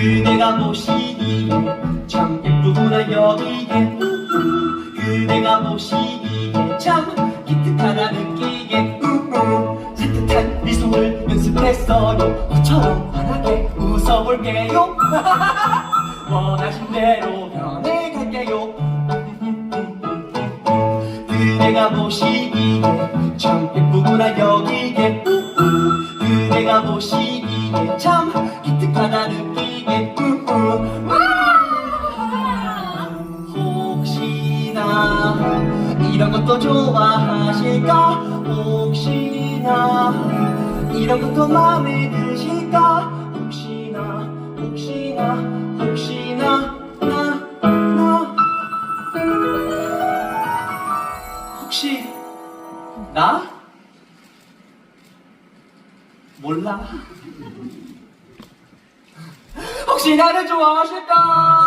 그대가 보시기에 참 예쁘구나 여기에. 그대가 보시기에 참 기특하다 느끼게. 산뜻한 미소를 연습했어요 저처럼 환하게 웃어볼게요 원하신 대로 변해갈게요 그대가 보시기에 참 예쁘구나 여기에. 그대가 보시기에 참 기특하다 느끼게! 혹시나 이런 것도 좋아하실까? 혹시나 이런 것도 마음에 드실까? 혹시나 혹시나 혹시나 나 나. 혹시 나? 몰라 혹시 나를 좋아하실까